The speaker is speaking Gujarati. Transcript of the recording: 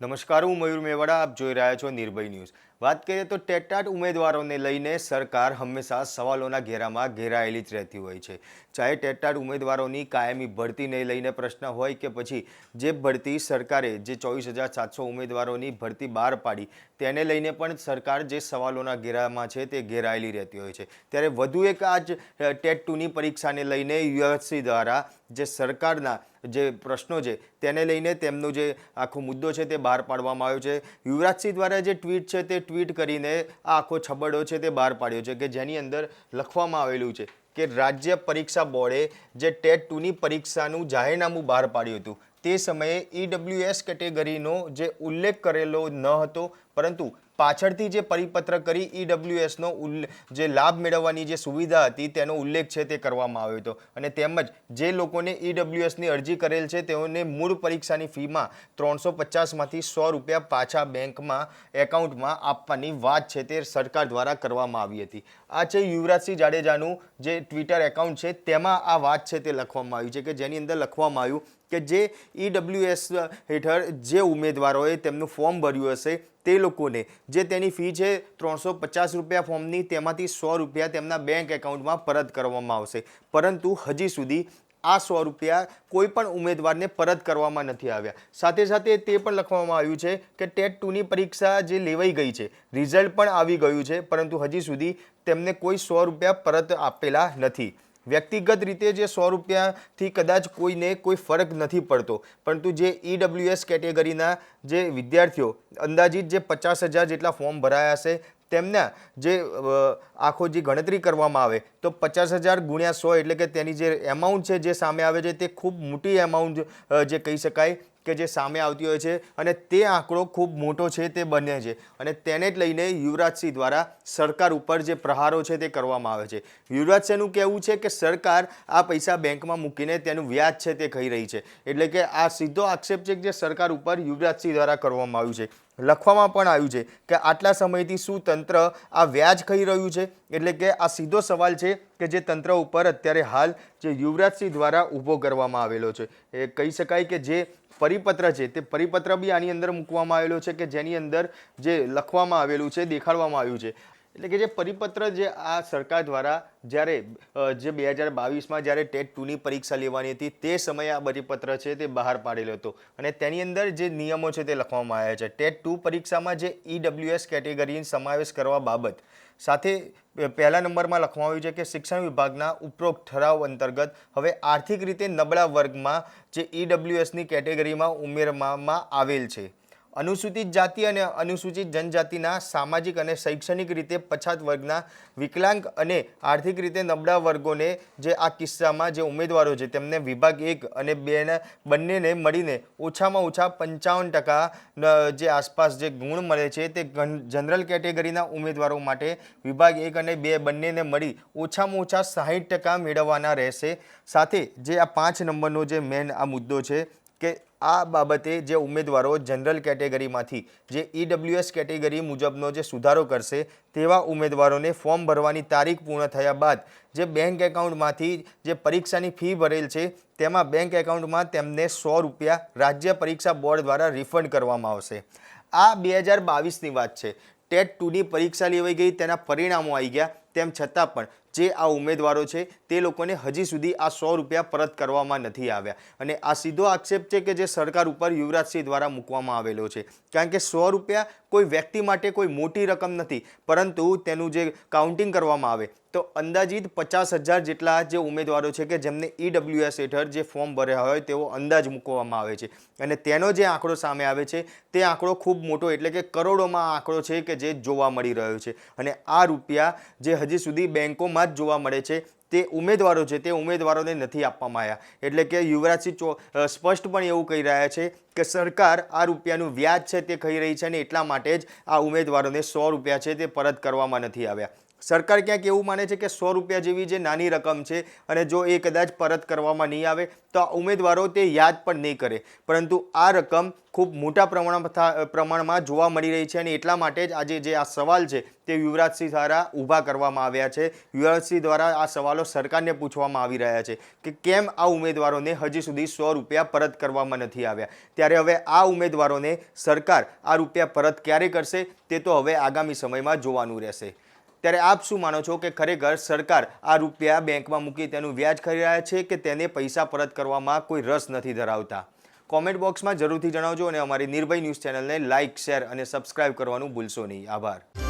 નમસ્કાર હું મયુર મેવાડા આપ જોઈ રહ્યા છો નિર્ભય ન્યૂઝ. વાત કરીએ તો ટેટાટ ઉમેદવારોને લઈને સરકાર હંમેશા સવાલોના ઘેરામાં ઘેરાયેલી જ રહેતી હોય છે. ચાહે ટેટાટ ઉમેદવારોની કાયમી ભરતીને લઈને પ્રશ્ન હોય કે પછી જે ભરતી સરકારે જે ચોવીસ હજાર સાતસો ઉમેદવારોની ભરતી બહાર પાડી તેને લઈને પણ સરકાર જે સવાલોના ઘેરામાં છે તે ઘેરાયેલી રહેતી હોય છે. ત્યારે વધુ એક આજ ટેટ ટુની પરીક્ષાને લઈને યુએસસી દ્વારા જે સરકારના જે પ્રશ્નો છે તેને લઈને તેમનો જે આખો મુદ્દો છે તે બહાર પાડવામાં આવ્યો છે. યુવરાજસિંહ દ્વારા જે ટ્વીટ છે તે ટ્વીટ કરીને આ આખો છબડો છે તે બહાર પાડ્યો છે કે જેની અંદર લખવામાં આવેલું છે કે રાજ્ય પરીક્ષા બોર્ડે જે ટેટ ટુની પરીક્ષાનું જાહેરનામું બહાર પાડ્યું હતું તે સમયે ઈડબ્લ્યુએસ કેટેગરીનો જે ઉલ્લેખ કરેલો ન હતો, પરંતુ પાછળથી જે પરિપત્ર કરી ઈડબ્લ્યુએસનો જે લાભ મેળવવાની જે સુવિધા હતી, તેનો ઉલ્લેખ છે તે કરવામાં આવ્યો હતો. અને તેમજ જે લોકોને ઈડબ્લ્યુએસની અરજી કરેલ છે, તેઓને મૂળ પરીક્ષાની ફીમાં ત્રણસો પચાસમાંથી સો રૂપિયા પાછા બેંકમાં, એકાઉન્ટમાં આપવાની વાત છે તે સરકાર દ્વારા કરવામાં આવી હતી. આ છે યુવરાજસિંહ જાડેજાનું જે ટ્વિટર એકાઉન્ટ છે, તેમાં આ વાત છે તે લખવામાં આવી છે કે જેની અંદર લખવામાં આવ્યું કે જે ઈડબ્લ્યુએસ હેઠળ જે ઉમેદવારોએ તેમનું ફોર્મ ભર્યું હશે તે લોકોને, જે તેની ફી છે ત્રણસો પચાસ રૂપિયા ફોર્મની, તેમાંથી સો રૂપિયા તેમના બેંક એકાઉન્ટમાં પરત કરવામાં આવશે. પરંતુ હજી સુધી આ સો રૂપિયા કોઈ પણ ઉમેદવારને પરત કરવામાં નથી આવ્યા. સાથે સાથે તે પણ લખવામાં આવ્યું છે કે ટેટ ટુની પરીક્ષા જે લેવાઈ ગઈ છે, રિઝલ્ટ પણ આવી ગયું છે, પરંતુ હજી સુધી તેમને કોઈ સો રૂપિયા પરત આપેલા નથી. વ્યક્તિગત રીતે જે સો રૂપિયાથી કદાચ કોઈને કોઈ ફરક નથી પડતો. પરંતુ જે ઈડબ્લ્યુએસ કેટેગરીના જે વિદ્યાર્થીઓ, અંદાજિત જે પચાસ હજાર જેટલા ફોર્મ ભરાયા હશે તેમના જે આખો જે ગણતરી કરવામાં આવે, તો પચાસ હજાર ગુણ્યા સો એટલે કે તેની જે એમાઉન્ટ છે જે સામે આવે છે, તે ખૂબ મોટી એમાઉન્ટ જે કહી શકાય કે જે સામે આવતી હોય છે અને તે આંકડો ખૂબ મોટો છે તે બને છે. અને તેને જ લઈને યુવરાજસિંહ દ્વારા સરકાર ઉપર જે પ્રહારો છે તે કરવામાં આવે છે. યુવરાજસિંહનું કહેવું છે કે સરકાર આ પૈસા બેંકમાં મૂકીને તેનું વ્યાજ છે તે કહી રહી છે. એટલે કે આ સીધો આક્ષેપ છે કે જે સરકાર ઉપર યુવરાજસિંહ દ્વારા કરવામાં આવ્યું છે. લખવામાં પણ આવ્યું છે કે આટલા સમયથી શું તંત્ર આ વ્યાજ કહી રહ્યું છે? એટલે કે આ સીધો સવાલ છે કે જે તંત્ર ઉપર અત્યારે હાલ જે યુવરાજસિંહ દ્વારા ઊભો કરવામાં આવેલો છે. એ કહી શકાય કે જે પરિપત્ર છે તે પરિપત્ર બી આની અંદર મૂકવામાં આવેલો છે કે જેની અંદર જે લખવામાં આવેલું છે, દેખાડવામાં આવ્યું છે. એટલે કે જે પરિપત્ર જે આ સરકાર દ્વારા જ્યારે જે બે હજાર બાવીસમાં જ્યારે ટેટ ટુની પરીક્ષા લેવાની હતી, તે સમયે આ પરિપત્ર છે તે બહાર પાડેલો હતો. અને તેની અંદર જે નિયમો છે તે લખવામાં આવ્યા છે. ટેટ ટુ પરીક્ષામાં જે ઈડબ્લ્યુએસ કેટેગરીનો સમાવેશ કરવા બાબત, સાથે પહેલા નંબરમાં લખવામાં આવ્યું છે કે શિક્ષણ વિભાગના ઉપરોક્ત ઠરાવ અંતર્ગત હવે આર્થિક રીતે નબળા વર્ગમાં જે ઈડબ્લ્યુએસની કેટેગરીમાં ઉમેરવામાં આવેલ છે. અનુસૂચિત જાતિ અને અનુસૂચિત જનજાતિના સામાજિક અને શૈક્ષણિક રીતે પછાત વર્ગના વિકલાંગ અને આર્થિક રીતે નબળા વર્ગોને જે આ કિસ્સામાં જે ઉમેદવારો છે, તેમને વિભાગ એક અને બેના બંનેને મળીને ઓછામાં ઓછા પંચાવન ટકા જે આસપાસ જે ગુણ મળે છે, તે જનરલ કેટેગરીના ઉમેદવારો માટે વિભાગ એક અને બે બંનેને મળી ઓછામાં ઓછા સાહીઠ ટકા મેળવવાના રહેશે. સાથે જે આ પાંચ નંબરનો જે મેન આ મુદ્દો છે, કે આ બાબતે જે ઉમેદવારો જનરલ કેટેગરીમાંથી જે ઈડબ્લ્યુએસ કેટેગરી મુજબનો જે સુધારો કરશે તેવા ઉમેદવારોને ફોર્મ ભરવાની તારીખ પૂર્ણ થયા બાદ જે બેંક એકાઉન્ટમાંથી જે પરીક્ષાની ફી ભરેલ છે તેમાં બેંક એકાઉન્ટમાં તેમને સો રૂપિયા રાજ્ય પરીક્ષા બોર્ડ દ્વારા રિફંડ કરવામાં આવશે. આ બે હજાર બાવીસની વાત છે. ટેટ ટુની પરીક્ષા લેવાઈ ગઈ, તેના પરિણામો આવી ગયા, તેમ છતાં પણ જે આ ઉમેદવારો છે, તે લોકોને હજી સુધી આ સો રૂપિયા પરત કરવામાં નથી આવ્યા. અને આ સીધો આક્ષેપ છે કે જે સરકાર ઉપર યુવરાજસિંહ દ્વારા મૂકવામાં આવેલો છે. કારણ કે સો રૂપિયા કોઈ વ્યક્તિ માટે કોઈ મોટી રકમ નથી, પરંતુ તેનું જે કાઉન્ટિંગ કરવામાં આવે, તો અંદાજિત પચાસ હજાર જેટલા જે ઉમેદવારો છે કે જેમને ઈડબ્લ્યુએસ હેઠળ જે ફોર્મ ભર્યા હોય તેવો અંદાજ મૂકવામાં આવે છે. અને તેનો જે આંકડો સામે આવે છે, તે આંકડો ખૂબ મોટો એટલે કે કરોડોમાં આંકડો છે કે જે જોવા મળી રહ્યો છે. અને આ રૂપિયા જે હજી સુધી બેંકોમાં જ જોવા મળે છે, તે ઉમેદવારો છે, તે ઉમેદવારોને નથી આપવામાં આવ્યા. એટલે કે યુવરાજસિંહ સ્પષ્ટ પણ એવું કહી રહ્યા છે કે સરકાર આ રૂપિયાનું વ્યાજ છે તે કહી રહી છે અને એટલા માટે જ આ ઉમેદવારોને સો રૂપિયા છે તે પરત કરવામાં નથી આવ્યા. સરકાર ક્યાંક એવું માને છે કે સો રૂપિયા જેવી જે નાની રકમ છે અને જો એ કદાચ પરત કરવામાં નહીં આવે, તો આ ઉમેદવારો તે યાદ પણ નહીં કરે. પરંતુ આ રકમ ખૂબ મોટા પ્રમાણમાં પ્રમાણમાં જોવા મળી રહી છે અને એટલા માટે જ આજે જે આ સવાલ છે તે યુવરાજસિંહ દ્વારા ઊભા કરવામાં આવ્યા છે. યુવરાજસિંહ દ્વારા આ સવાલો સરકારને પૂછવામાં આવી રહ્યા છે કે કેમ આ ઉમેદવારોને હજી સુધી સો રૂપિયા પરત કરવામાં નથી આવ્યા? ત્યારે હવે આ ઉમેદવારોને સરકાર આ રૂપિયા પરત ક્યારે કરશે તે તો હવે આગામી સમયમાં જોવાનું રહેશે. ત્યારે આપ શું માનો છો કે ખરેખર સરકાર આ રૂપિયા બેંકમાં મૂકી તેનું વ્યાજ કરી રહ્યા છે કે તેને પૈસા પરત કરવામાં કોઈ રસ નથી ધરાવતા? કોમેન્ટ બોક્સમાં જરૂરથી જણાવજો અને અમારી નિર્ભય ન્યૂઝ ચેનલને લાઇક શેર અને સબસ્ક્રાઇબ કરવાનું ભૂલશો નહીં. આભાર.